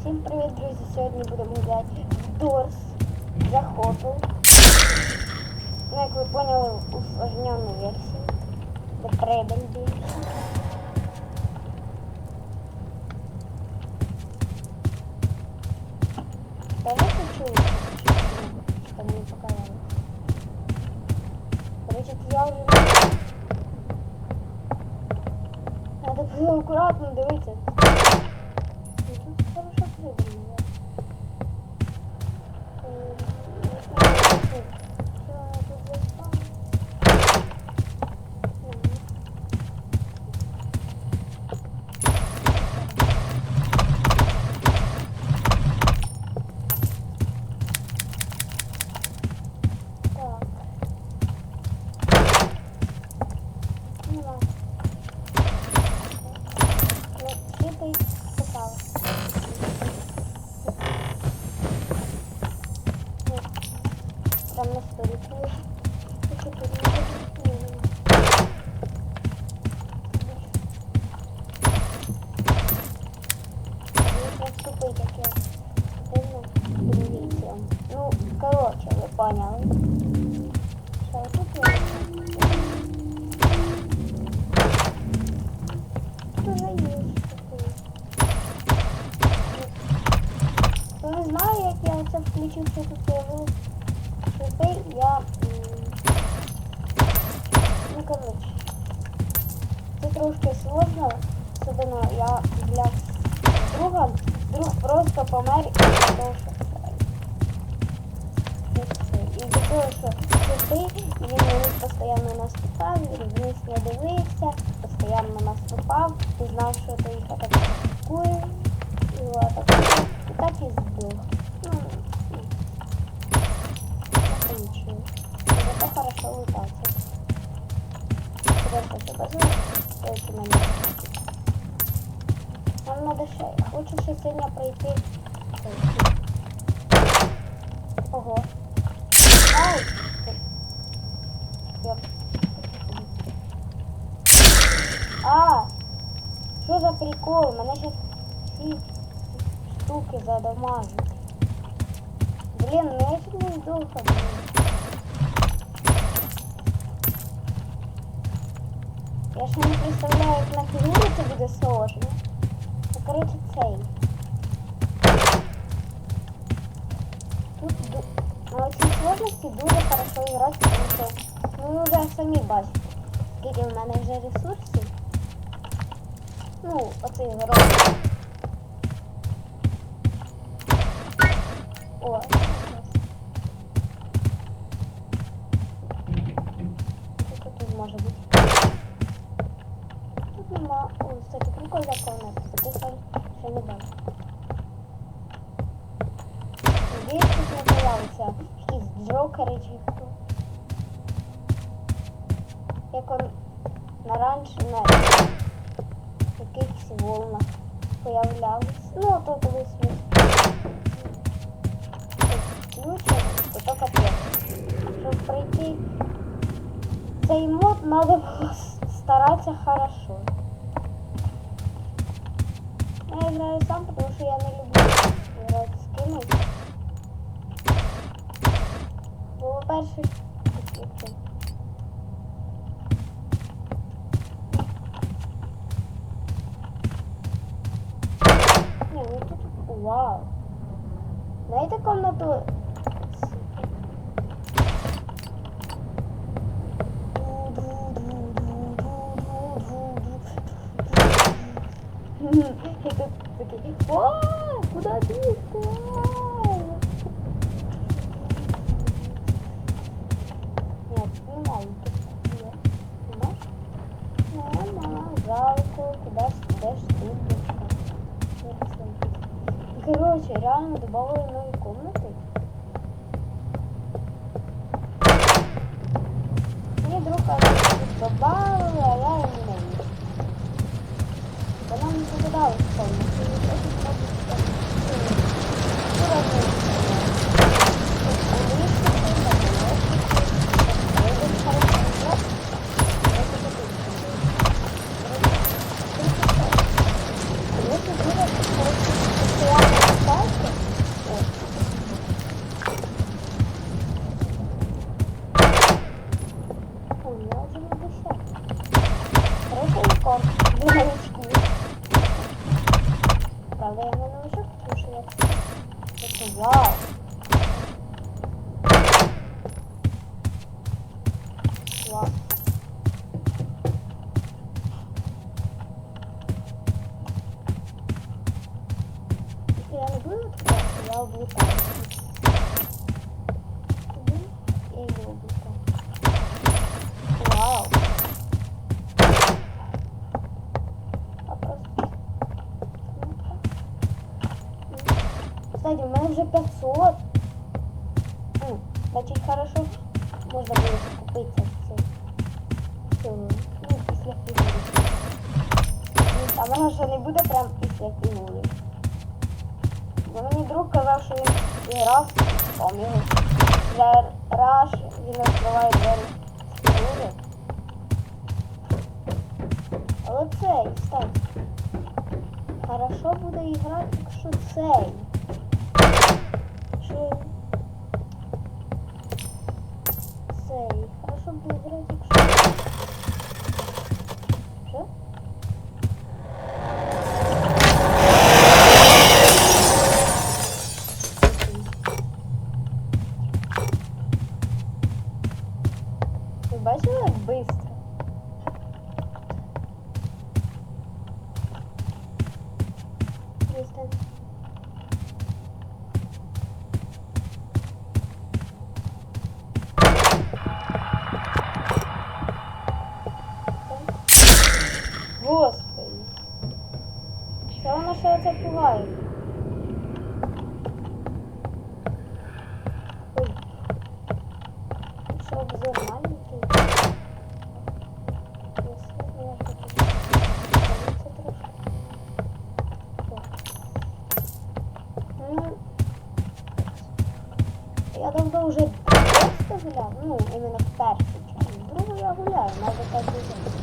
Всім привіт, друзі! Сьогодні будемо гуляти в Дорс захопу. Ну, як ви поняли, усложнену версію. До прибыль більше. Та я хочу, що мені показали. Короче, я вже... Надо було акуратно дивитися. Ну, Тут хорошо прибыль. Так. Того, що і він постійно наступав, він вниз не дивився, постійно наступав, ти знав, що ти їх атакує, і атакує, і так і здох. Ну, це. Зато хорошо мене. Нам надо ще. Хочу ще сильно пройти. Ого. А! Що за прикол? Мене сейчас всі штуки задамажуть. Блін, ну я чуть не здох. блін. Я ж не представляю, як на фігурі це буде сложно. Ну, коротше, цей. Тут ду- на цій сложності дуже хорошо грати, тому що ну, ви вже самі бачите, скільки в мене вже ресурсів. Ну, оцей герой. О, Щоб пройти цей мод надо было стараться хорошо. Я играю сам, потому что я не люблю играть с кимось. Бо, по-перше, такі. Ні, ну тут вау. Знаєте комнату? куда ты? Нет, не. Понимаешь? Мама, жалко, куда ж ты. Короче, реально добавили новые комнаты. Мне друг тут добавили, а я его ненавижу. Да нам не попадалось в комнату. Если будет, короче, постоянно правда, я не новичок, тому що я це вау. Вау. Ще не буде прям після фігури. Бо мені друг казав, що він грав, там його для раш, він відкриває двері фігури. Але цей, кстати, хорошо буде грати, якщо цей. Що цей. Хорошо буде грати, якщо. Ви бачили, як швидко? Пристань. Господи. Що воно ще оце пугає? Ой. Що обзор маленький? Если я хочу подивитися трошки. О. Ну, я давно вже просто гуляв, ну, іменно в першу чергу. Другу я гуляю, майже так дуже.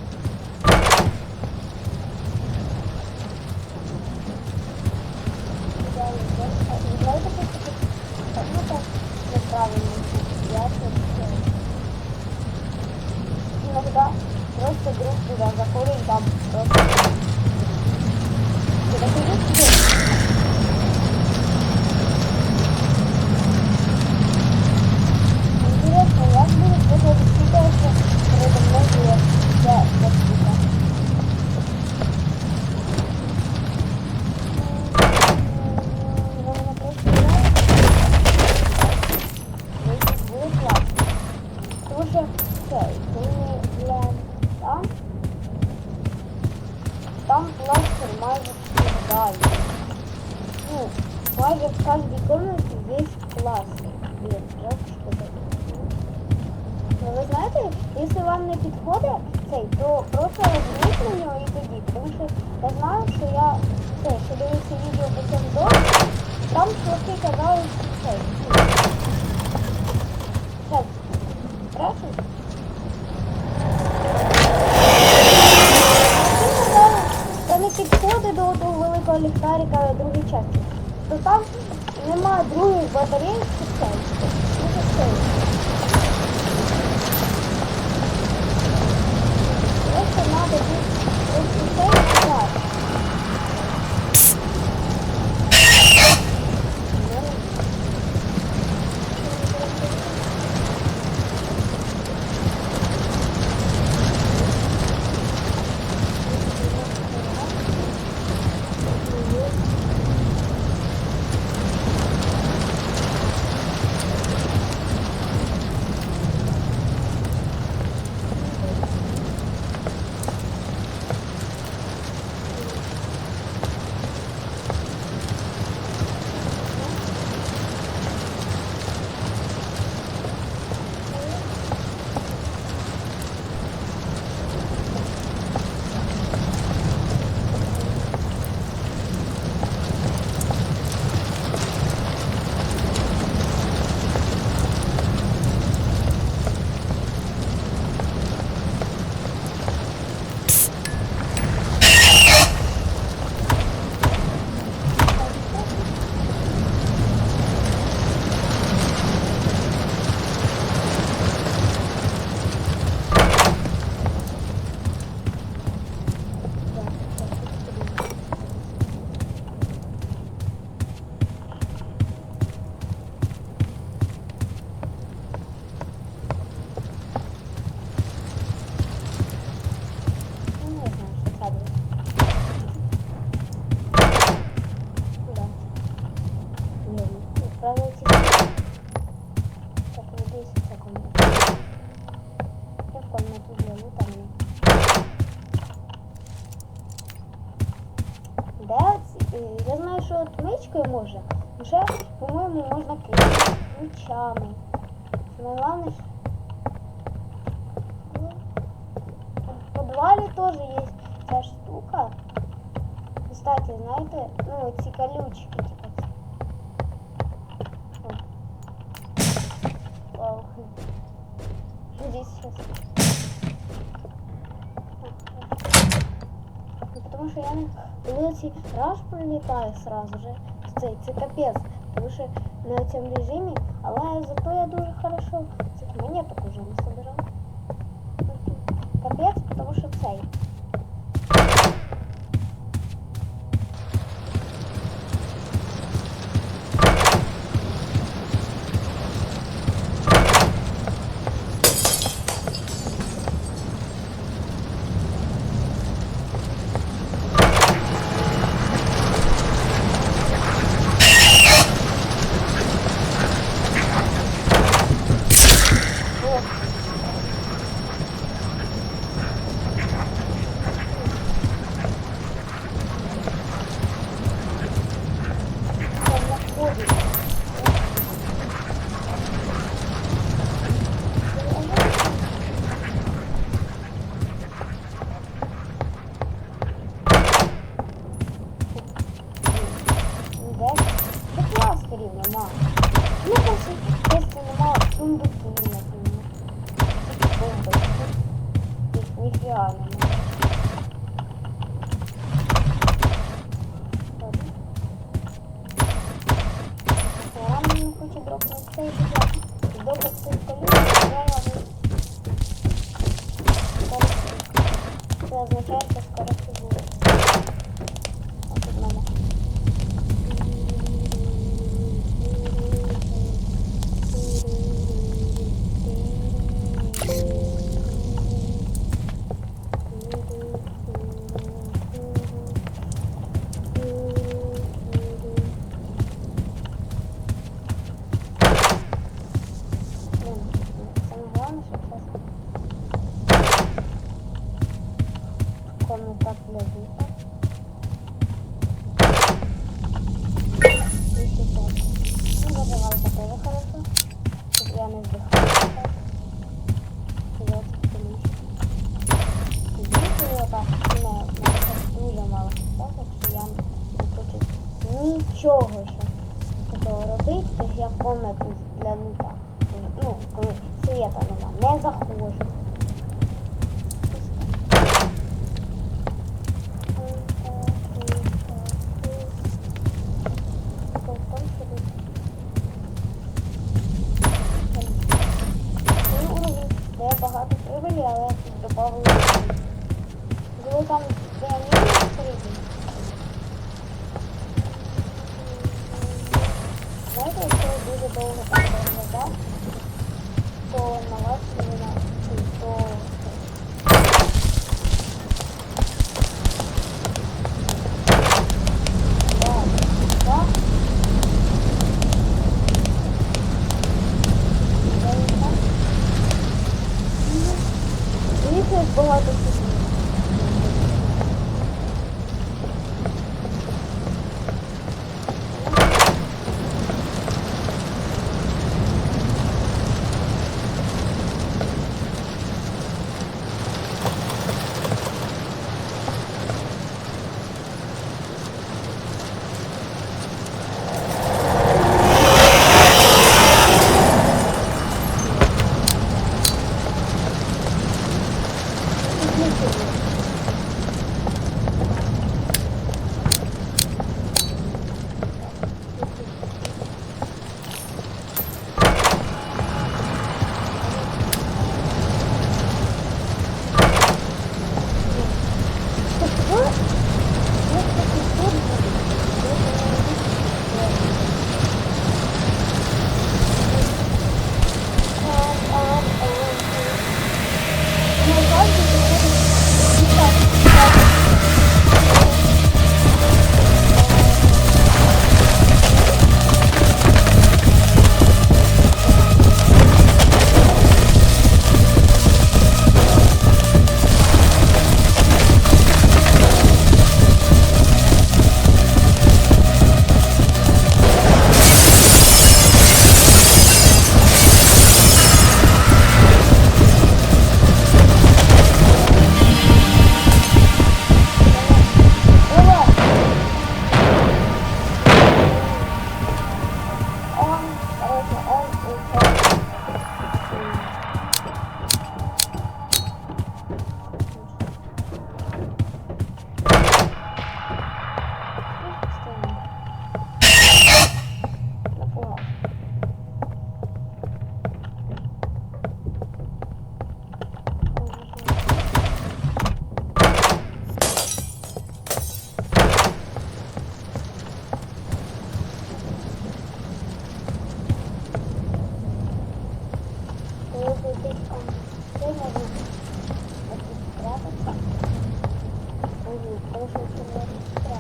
Знаєте, якщо вам не підходить цей, то просто розміть на нього і тоді. Тому що я знаю, що я це, що дивився відео по цьому дому, там хлопці казали, цей. Сейчас. металічкою можна. Вже, по-моєму, можна ключ- ключами. Саме головне, що- Ну, В подвале тоже есть ця штука. Кстати, знаєте, ну, ці колючки, типа. ці. О. Вау. Здесь сейчас. потому что я на коли ці раш прилітає сразу же. Цей, це капець. Тому що на цьому режимі, але зато я дуже хорошо цих монеток уже не собирав. Капець, тому що цей. Не хочу дропнути цей життя. Здобути цей коліс, я його... Це означає, 我不。Thank you. 同学说你帅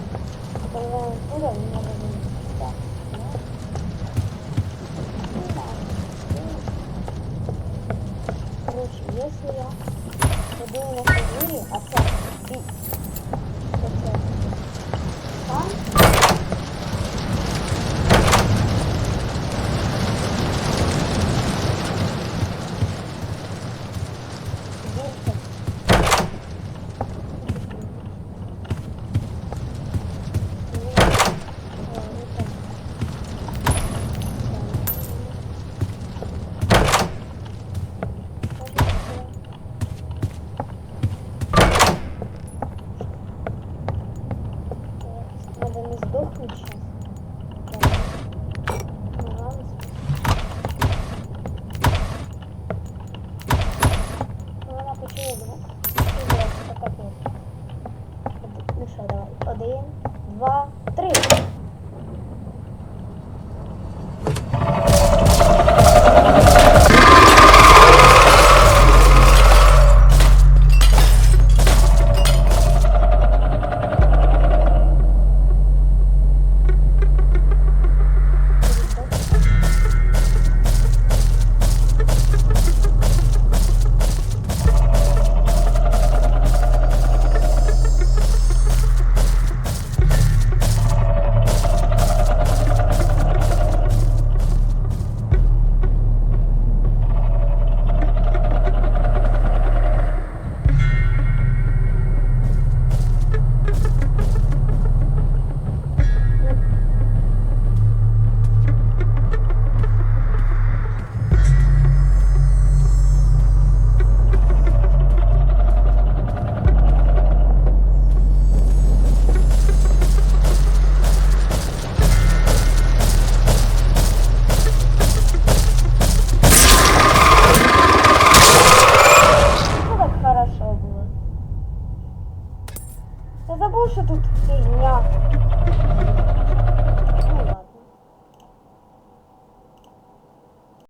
我刚刚真的应该给